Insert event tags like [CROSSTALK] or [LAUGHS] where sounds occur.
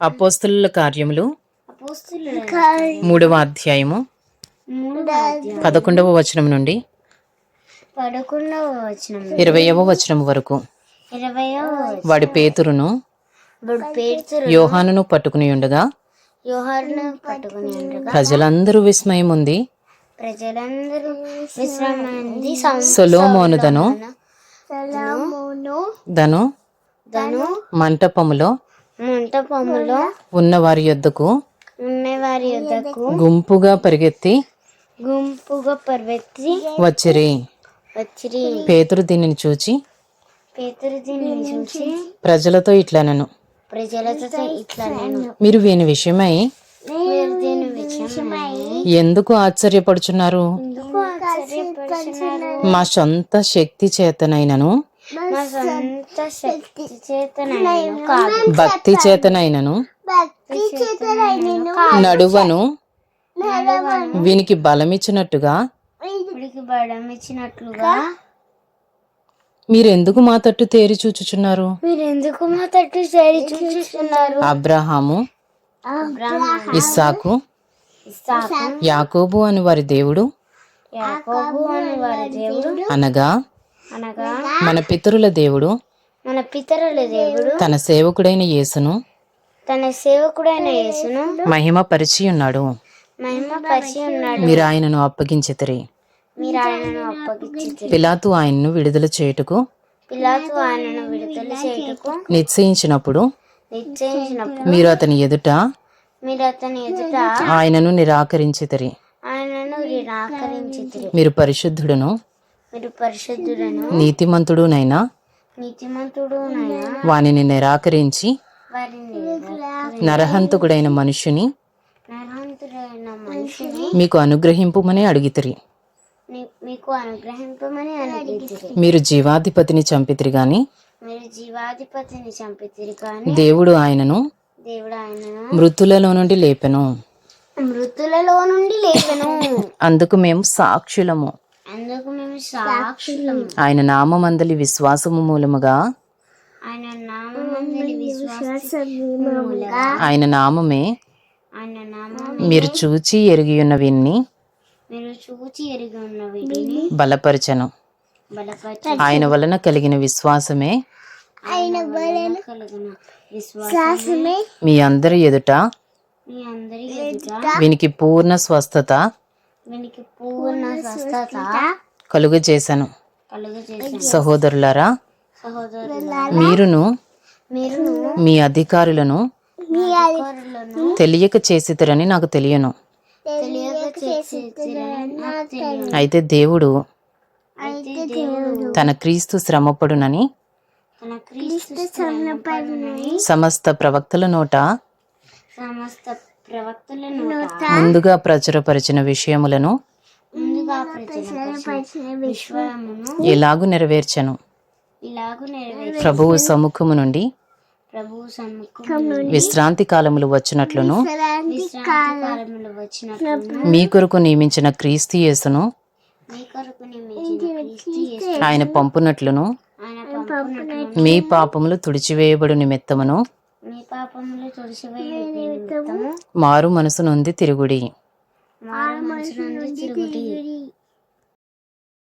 అపోస్తుల కార్యములు మూడవ అధ్యాయము పదకొండవ వచనం నుండి ఇరవయవ వచనం వరకు. వాడి పేతురును ఇప్పుడు పేతురు యోహానును పట్టుకుని ఉండగా యోహాను పట్టుకుని ఉండగా ప్రజలందరూ విస్మయం ఉంది దను దను మంటపములో మంటపములో ఉన్న వారి యొద్దకు ఉన్నవారి యొద్దకు గుంపుగా పరిగెత్తి గుంపుగా పరిగెత్తి వచ్చిరి. వచ్చిరి. పేతురు దీనిని చూచి పేతురు దీనిని చూసి ప్రజలతో ఇట్లనను. ప్రజలతో ఇట్లా నేను మీరు వీని విషయమై మీరు దీని విషయమై ఎందుకు ఆశ్చర్యపడుచున్నారు? మా సొంత శక్తి చేతనైనను సొంత శక్తి కాదు భక్తి చేతనైనను భక్తి నడువను వీనికి బలమిచ్చినట్టుగా ఇప్పటికి బలం ఇచ్చినట్లుగా మీరెందుకు మా తట్టు తేరి చూచుచున్నారు? మీరు ఎందుకు మా తట్టు చేరి అబ్రహాము ఇస్సాకు ఇస్సాకు యాకోబు అని వారి దేవుడు యాకోబు అని వారి దేవుడు అనగా అనగా మన పితరుల దేవుడు మన పితరుల దేవుడు తన సేవకుడైన యేసును తన సేవకుడైన యేసును మహిమ పరిచి ఉన్నాడు. మహిమ పరిచి ఉన్నాడు. మీరు ఆయనను అప్పగించితిరి. మీరు ఆయనను అప్పగించి పిలాతు ఆయన్ను విడుదల చేయుటకు పిలాతు ఆయనను విడుదల చేయుటకు నిశ్చయించినప్పుడు నిశ్చయించినప్పుడు మీరు అతని ఎదుట మీరు అతని ఎదుట ఆయనను నిరాకరించితిరి. ఆయనను నిరాకరించి మీరు పరిశుద్ధుడును మీరు పరిశుద్ధులను నీతిమంతుడునైనా? నీతిమంతుడు వానిని నిరాకరించి నరహంతకుడైన మనిషిని మీకు అనుగ్రహింపుమని అడిగితిరి. మీకు అనుగ్రహింపమని మీరు జీవాధిపతిని చంపితిరి గాని మీరు జీవాధిపతిని చంపితిరి దేవుడు ఆయనను దేవుడు ఆయనను మృతులలో నుండి లేపెను. మృతులలో నుండి లేపను. [LAUGHS] అందుకు మేము సాక్షులము. ఆయన నామమందలి విశ్వాసము మూలముగా ఆయన నామందలి నామమే మీరు చూచి ఎరిగి ఉన్న విన్ని మీరు చూచి ఎరిగి ఉన్న వీటిని బలపరచను. బలపరిచి ఆయన వలన కలిగిన విశ్వాసమే మీ అందరి ఎదుట వీనికి పూర్ణ స్వస్థత పూర్ణ స్వస్థత కలుగు చేశాను సహోదరులారా సహోదరుల మీరును మీరు మీ అధికారులను తెలియక చేసితరని నాకు తెలియను. అయితే దేవుడు తన క్రీస్తు శ్రమపడునని సమస్త ప్రవక్తల నోట ముందుగా ప్రచురపరిచిన విషయములను నెరవేర్చను. ఇలాగు నెరవేర్చి ప్రభువు సముఖము నుండి విశ్రాంతి కాలములు వచ్చినట్లును. విశ్రాంతి కాలములు వచ్చినట్లు మీ కొరకు నియమించిన క్రీస్తు యేసును మీ కొరకు నియమించిన క్రీస్తు యేసు ఆయన పంపునట్లును. ఆయన పంపునట్లు మీ పాపములు తుడిచివేయబడు నిమిత్తమును. మీ పాపములు తుడిసివేయ నిమిత్తము. మారు మనసు నుండి తిరుగుడి. మారు మనసు నుండి తిరుగుడి.